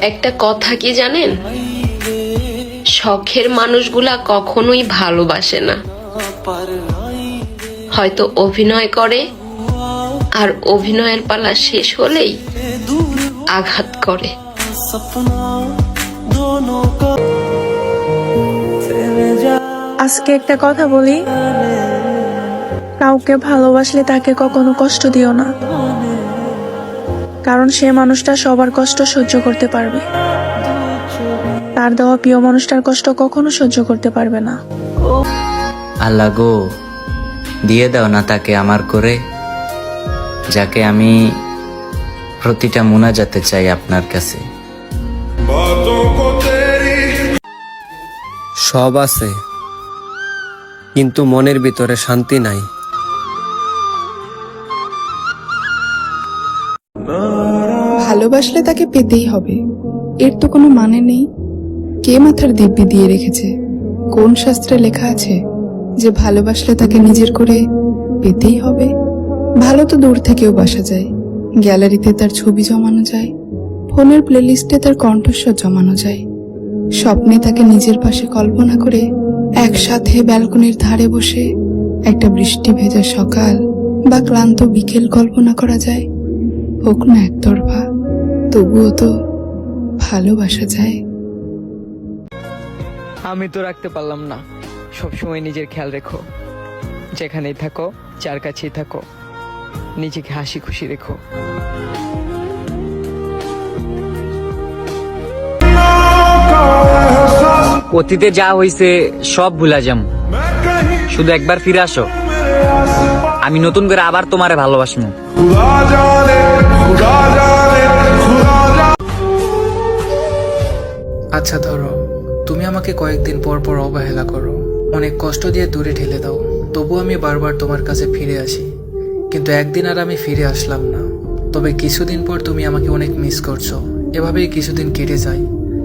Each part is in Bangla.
একটা কথা কি জানেন? শখের মানুষগুলা কখনোই ভালোবাসে না। হয়তো অভিনয় করে, আর অভিনয়ের পালা শেষ হলেই আঘাত করে। আজকে একটা কথা বলি। কাউকে ভালোবাসলে তাকে কখনো কষ্ট দিও না। কারণ সে মানুষটা সবার কষ্ট সহ্য করতে পারবে। তার দেওয়া প্রিয় মানুষটার কষ্ট কখনো সহ্য করতে পারবে না। আল্লাহ গো দিয়ে দাও না তাকে আমার করে যাকে আমি প্রতিটা মুনা যেতে চাই আপনার কাছে। সব আছে কিন্তু মনের ভিতরে শান্তি নাই। ভালোবাসলে তাকে পেতেই হবে। এর তো কোনো মানে নেই। কে মাথার দিব্যি দিয়ে রেখেছে? কোন শাস্ত্রে লেখা আছে যে ভালোবাসলে তাকে নিজের করে পেতেই হবে? ভালো তো দূর থেকেও বাসা যায়। গ্যালারিতে তার ছবি জমানো যায়। ফোনের প্লেলিস্টে তার কণ্ঠস্বর জমানো যায়। স্বপ্নে তাকে নিজের পাশে কল্পনা করে একসাথে ব্যালকনির ধারে বসে একটা বৃষ্টি ভেজা সকাল বা ক্লান্ত বিকেল কল্পনা করা যায়। হোক না একতরফা তবুও তো ভালোবাসা যায়। আমি তো রাখতে পারলাম না। সবসময় নিজের খেয়াল রেখো। যেখানেই থাকো যার কাছেই থাকো নিজেকে হাসি খুশি রেখো। অতীতে যা হইছে সব ভুলা যাম। শুধু একবার ফিরে আসো। আমি নতুন করে আবার তোমারে ভালোবাসবো। আচ্ছা ধরো। তুমি আমাকে কয়েকদিন পর পর অবহেলা করো। অনেক কষ্ট দিয়ে দূরে ঠেলে দাও। তবু আমি বারবার তোমার কাছে ফিরে আসি। কিন্তু একদিন আর আমি ফিরে আসলাম না। তবে কিছুদিন পর তুমি আমাকে অনেক মিস করছ। এভাবেই কিছুদিন কেটে যায়।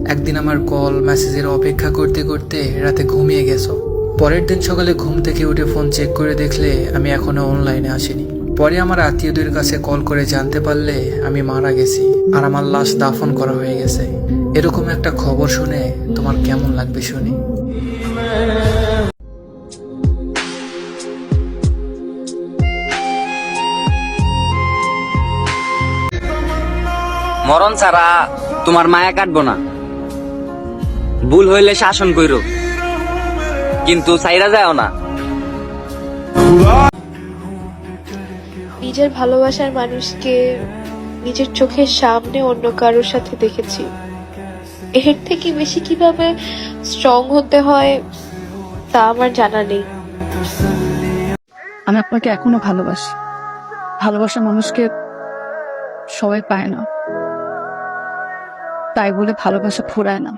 একদিন আমার কল মেসেজের অপেক্ষা করতে করতে রাতে ঘুমিয়ে গেছো। পরের দিন সকালে ঘুম থেকে উঠে ফোন চেক করে দেখলে আমি এখনও অনলাইনে আসিনি। পরে আমার আত্মীয়দের কাছে কল করে জানতে পারলে আমি মারা গেছি আর আমার লাশ দাফন করা হয়ে গেছে। এরকম একটা খবর শুনে তোমার কেমন লাগবে শুনি? মরণ ছাড়া তোমার মায়া কাটবো না। ভুল হইলে শাসন কইরো। কিন্তু সাইরা যাও না। নিজের ভালোবাসার মানুষকে নিজের চোখের সামনে অন্য কারোর সাথে দেখেছি। এর থেকে বেশি কীভাবে স্ট্রং হতে হয় তা আমার জানা নেই। আমি আপনাকে এখনও ভালোবাসি। ভালোবাসা মানুষকে সবাই পায় না। তাই বলে ভালোবাসা ফুরায় না।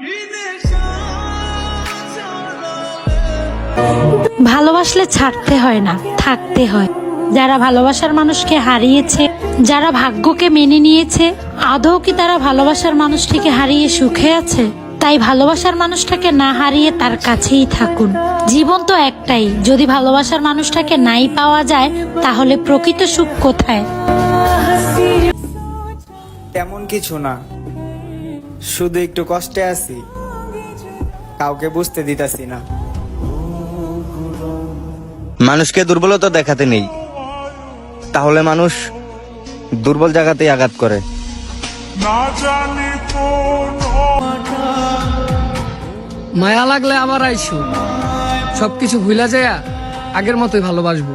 ভালোবাসলে ছাড়তে হয় না থাকতে হয়। যারা ভালোবাসার মানুষকে হারিয়েছে যারা ভাগ্যকে মেনে নিয়েছে আদৌ কি তারা ভালোবাসার মানুষটিকে হারিয়ে সুখে আছে? তাই ভালোবাসার মানুষটাকে না হারিয়ে তার কাছেই থাকুন। জীবন তো একটাই। যদি ভালোবাসার মানুষটাকে নাই পাওয়া যায় তাহলে প্রকৃত সুখ কোথায়? তেমন কিছু না। শুধু একটু কষ্টে আছি। কাউকে বুঝতে দিতাছি না। মানুষকে দুর্বলতা দেখাতে নেই। তাহলে মানুষ দুর্বল জায়গাতেই আঘাত করে। মায়া লাগলে আবার আইসো। সবকিছু ভুলা যায় আগের মতোই ভালোবাসবো।